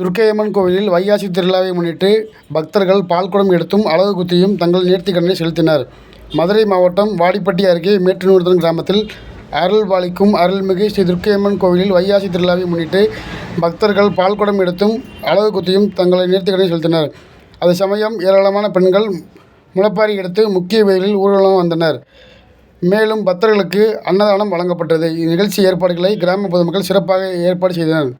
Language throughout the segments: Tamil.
துர்க்கையம்மன் கோவிலில் வைகாசி திருவிழாவை முன்னிட்டு பக்தர்கள் பால்குடம் எடுத்தும் அழகு குத்தியும் தங்கள் நேர்த்திக்கடனை செலுத்தினர். மதுரை மாவட்டம் வாடிப்பட்டி அருகே மேட்டுநூறுத்தம் கிராமத்தில் அருள்பாலிக்கும் அருள்மிகு ஸ்ரீ துர்க்கையம்மன் கோவிலில் வைகாசி திருவிழாவை முன்னிட்டு பக்தர்கள் பால்குடம் எடுத்தும் அலகு குத்தியும் தங்களை நேர்த்திக்கடனை செலுத்தினர். அதே சமயம் ஏராளமான பெண்கள் முளப்பாரி எடுத்து முக்கிய வயலில் ஊர்வலம் வந்தனர். மேலும் பக்தர்களுக்கு அன்னதானம் வழங்கப்பட்டது. இந்நிகழ்ச்சி ஏற்பாடுகளை கிராம பொதுமக்கள் சிறப்பாக ஏற்பாடு செய்தனர்.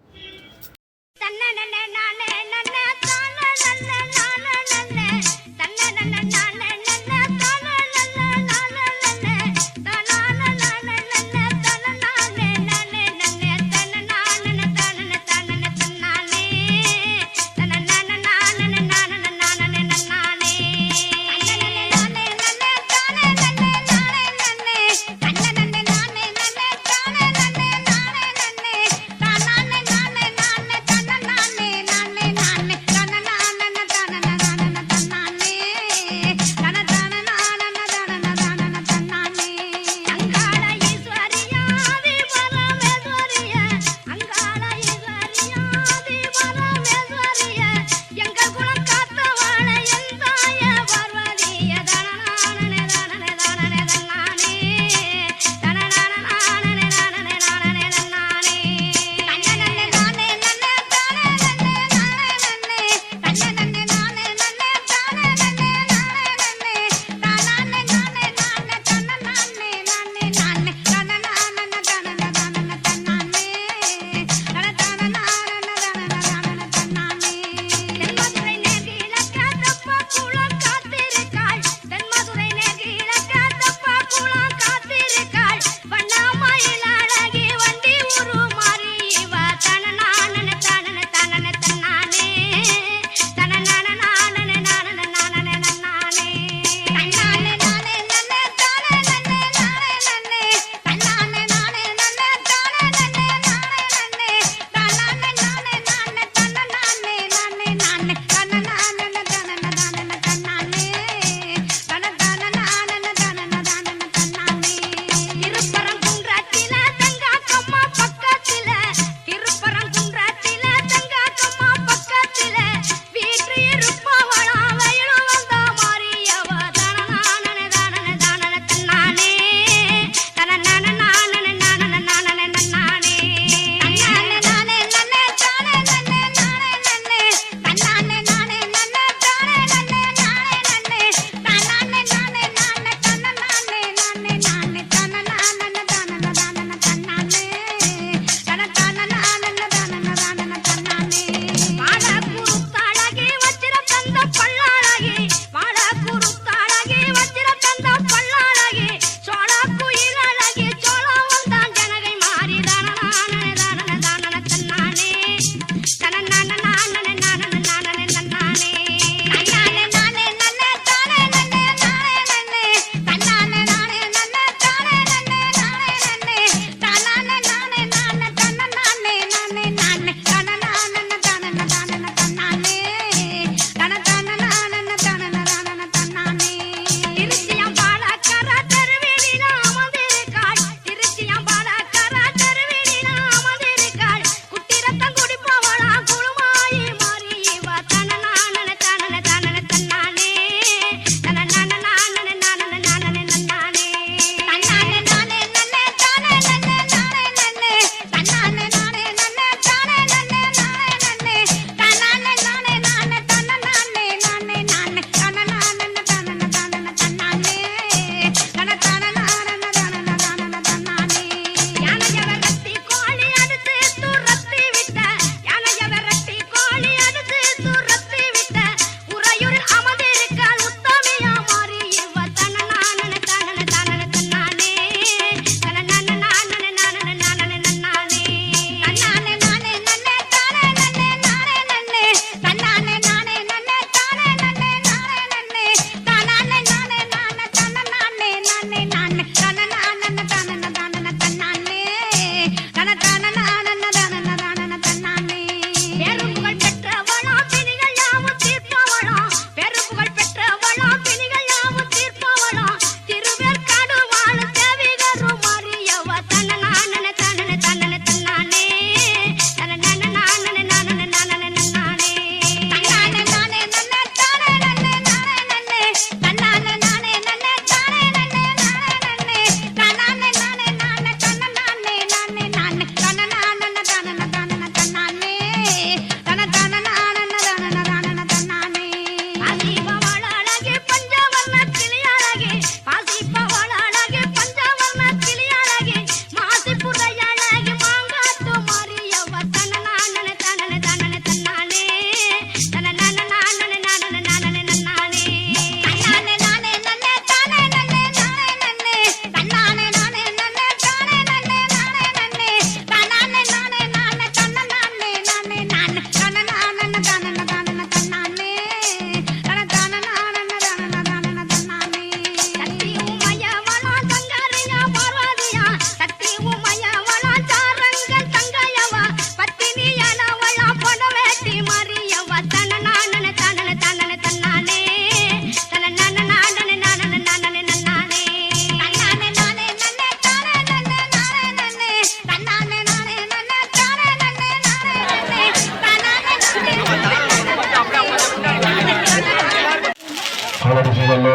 গেল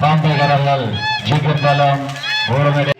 পাম্পে গেলাল জিগর পালম ভোর মেডে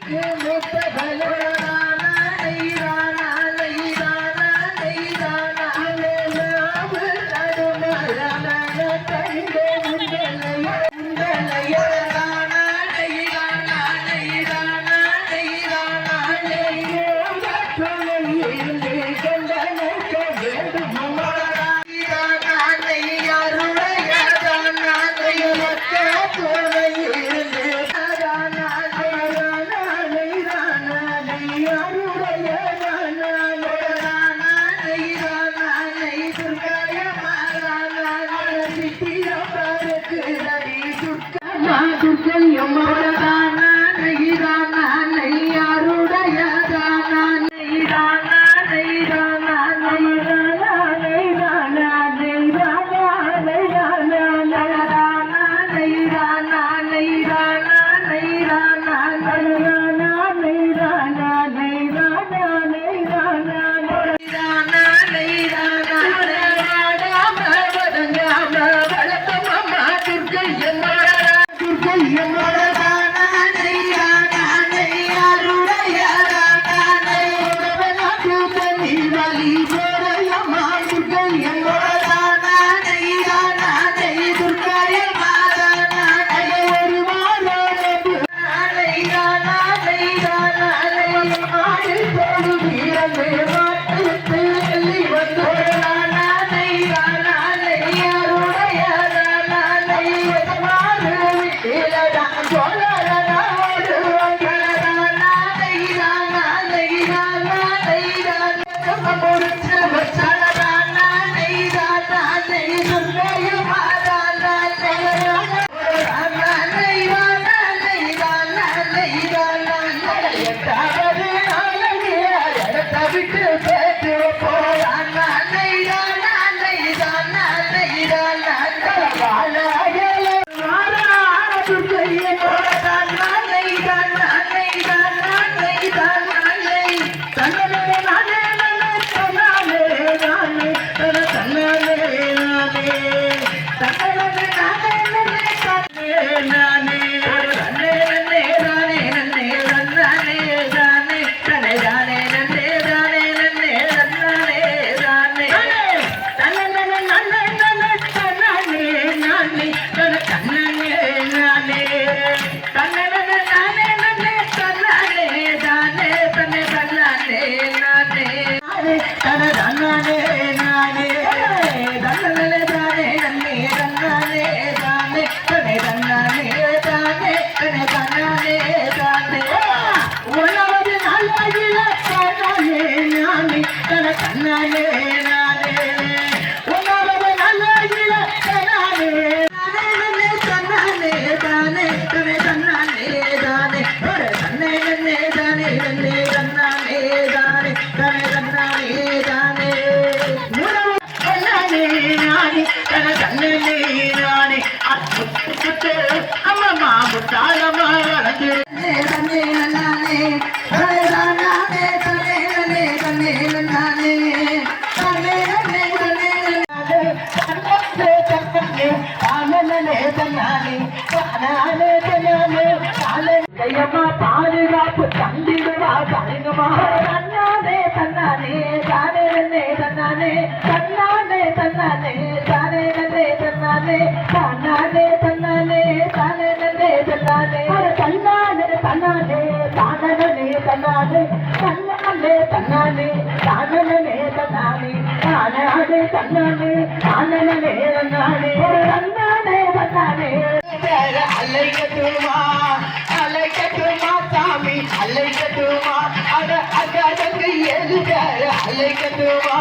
கையம்மா பாதுகாப்பு தந்திடுவா தனிங்கம்மா தன்னானே தன்னானே தானே நன்னே தன்னானே தன்னானே தன்னானே தானே நன்னே தன்னானே தன்னானே தன்னானே தானே நன்னே தன்னானே தன்னானே தன்னானே தானே நன்னே தன்னானே தன்னானே தன்னானே தானே நன்னே தன்னானே தானே தன்னானே தானே தன்னானே தன்னானே தன்னானே அலைக்கட்டுமா அலைக்கட்டுமா சாமி அலைக்கட்டுமா. அட அகடங்கு எதுக்க அலைக்கட்டுமா.